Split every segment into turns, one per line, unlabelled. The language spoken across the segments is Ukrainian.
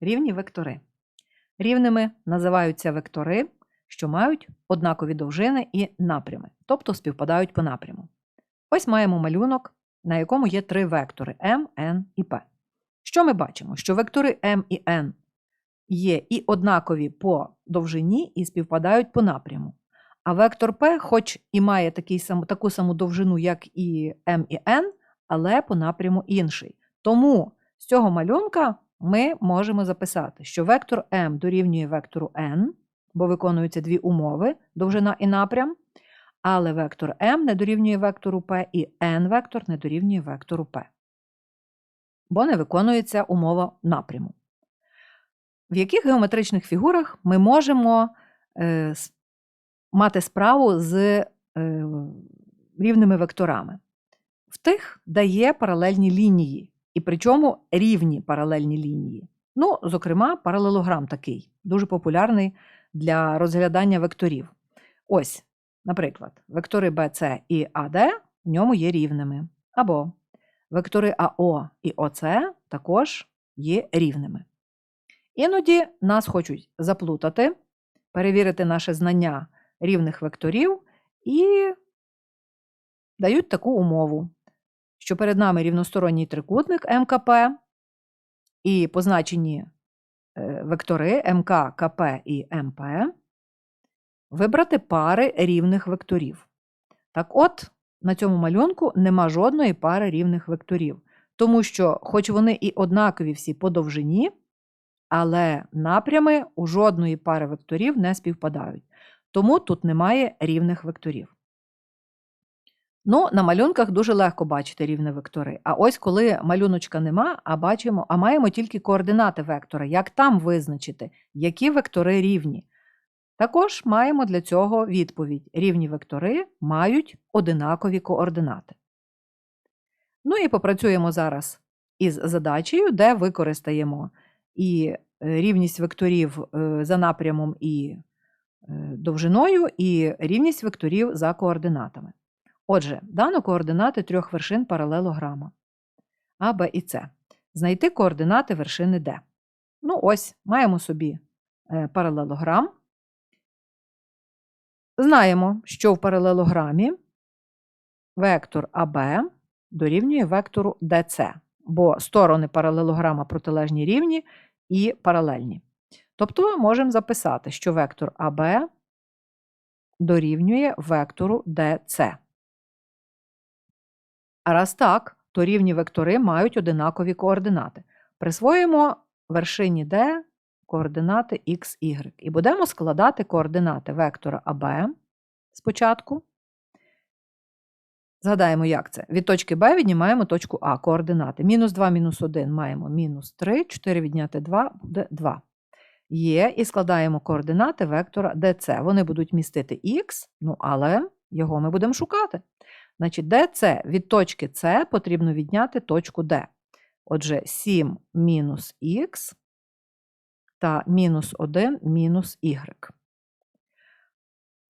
Рівні вектори. Рівними називаються вектори, що мають однакові довжини і напрями, тобто співпадають по напряму. Ось маємо малюнок, на якому є три вектори m, n і p. Що ми бачимо? Що вектори m і n є і однакові по довжині, і співпадають по напряму. А вектор p, хоч і має такий таку саму довжину, як і m і n, але по напряму інший. Тому з цього малюнка ми можемо записати, що вектор m дорівнює вектору n, бо виконуються дві умови довжина і напрям, але вектор m не дорівнює вектору p і n-вектор не дорівнює вектору p, бо не виконується умова напряму. В яких геометричних фігурах ми можемо е, мати справу з е, рівними векторами? В тих, де є паралельні лінії, і причому рівні паралельні лінії. Ну, зокрема, паралелограм такий, дуже популярний для розглядання векторів. Ось, наприклад, вектори BC і AD в ньому є рівними. Або вектори АО і ОЦ також є рівними. Іноді нас хочуть заплутати, перевірити наше знання рівних векторів і дають таку умову, що перед нами рівносторонній трикутник МКП і позначені е, вектори МК, КП і МП, вибрати пари рівних векторів. Так от, на цьому малюнку нема жодної пари рівних векторів, тому що, хоч вони і однакові всі по довжині, але напрями у жодної пари векторів не співпадають. Тому тут немає рівних векторів. Ну, на малюнках дуже легко бачити рівні вектори. А ось коли малюночка нема, а бачимо, а маємо тільки координати вектора, як там визначити, які вектори рівні. Також маємо для цього відповідь: рівні вектори мають одинакові координати. Ну і попрацюємо зараз із задачею, де використаємо і е, рівність векторів е, за напрямом і е, довжиною, і рівність векторів за координатами. Отже, дано координати трьох вершин паралелограма А, Б і С. Знайти координати вершини Д. Ну, ось, маємо собі е, паралелограм. Знаємо, що в паралелограмі вектор АБ дорівнює вектору ДЦ, бо сторони паралелограма протилежні рівні і паралельні. Тобто можемо записати, що вектор АБ дорівнює вектору ДЦ. А раз так, то рівні вектори мають одинакові координати. Присвоїмо вершині D координати x, y. І будемо складати координати вектора АБ спочатку. Згадаємо, як це. Від точки Б віднімаємо точку А, координати. Мінус 2, мінус 1 маємо мінус 3, 4 відняти 2 буде 2. Є, і складаємо координати вектора DC. Вони будуть містити х, ну але його ми будемо шукати. Значить, DC від точки С потрібно відняти точку D. Отже, 7 мінус х та мінус 1 мінус y.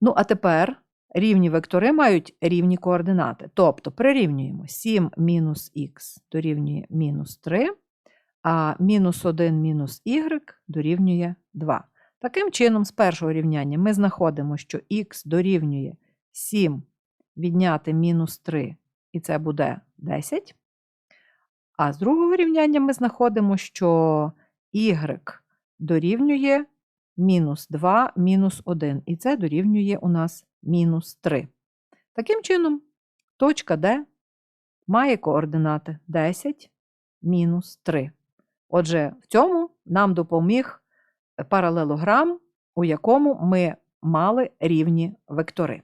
Ну, а тепер рівні вектори мають рівні координати. Тобто прирівнюємо 7 мінус х дорівнює мінус 3, а мінус 1 мінус y дорівнює 2. Таким чином, з першого рівняння ми знаходимо, що х дорівнює 7 відняти мінус 3, і це буде 10. А з другого рівняння ми знаходимо, що y дорівнює мінус 2 мінус 1, і це дорівнює у нас мінус 3. Таким чином, точка D має координати 10 мінус 3. Отже, в цьому нам допоміг паралелограм, у якому ми мали рівні вектори.